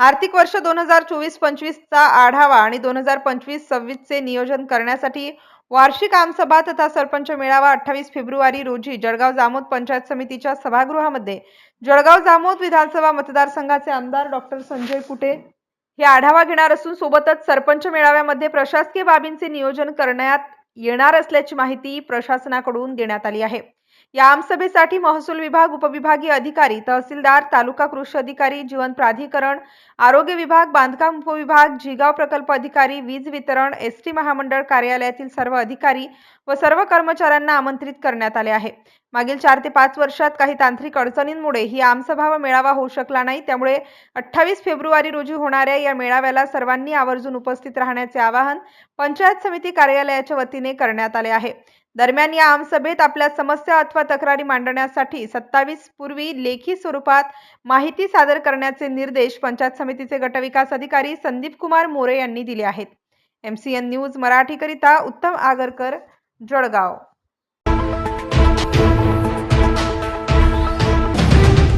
आर्थिक वर्ष दोन हजार चोवीस पंचवीसचा आढावा आणि दोन हजार पंचवीस सव्वीसचे नियोजन करण्यासाठी वार्षिक आमसभा तथा सरपंच मेळावा अठ्ठावीस फेब्रुवारी रोजी जळगाव जामोद पंचायत समितीच्या सभागृहामध्ये. जळगाव जामोद विधानसभा मतदारसंघाचे आमदार डॉक्टर संजय कुटे हे आढावा घेणार असून सोबतच सरपंच मेळाव्यामध्ये प्रशासकीय बाबींचे नियोजन करण्यात येणार असल्याची माहिती प्रशासनाकडून देण्यात आली आहे. या आमसभेसाठी महसूल विभाग उपविभागीय अधिकारी तहसीलदार तालुका कृषी अधिकारी जीवन प्राधिकरण आरोग्य विभाग बांधकाम उपविभाग जिगाव प्रकल्प अधिकारी वीज वितरण एस टी महामंडळ कार्यालयातील सर्व अधिकारी व सर्व कर्मचाऱ्यांना आमंत्रित करण्यात आले आहे. मागील चार ते पाच वर्षात काही तांत्रिक अडचणींमुळे ही आमसभा व मेळावा होऊ शकला नाही. त्यामुळे अठ्ठावीस फेब्रुवारी रोजी होणाऱ्या या मेळाव्याला सर्वांनी आवर्जून उपस्थित राहण्याचे आवाहन पंचायत समिती कार्यालयाच्या वतीने करण्यात आले आहे. दरम्यान या आमसभेत आपल्या समस्या अथवा तक्रारी मांडण्यासाठी सत्तावीस पूर्वी लेखी स्वरूपात माहिती सादर करण्याचे निर्देश पंचायत समितीचे गटविकास अधिकारी संदीप कुमार मोरे यांनी दिले आहेत. एम सी एन न्यूज मराठीकरिता उत्तम आगरकर जळगाव.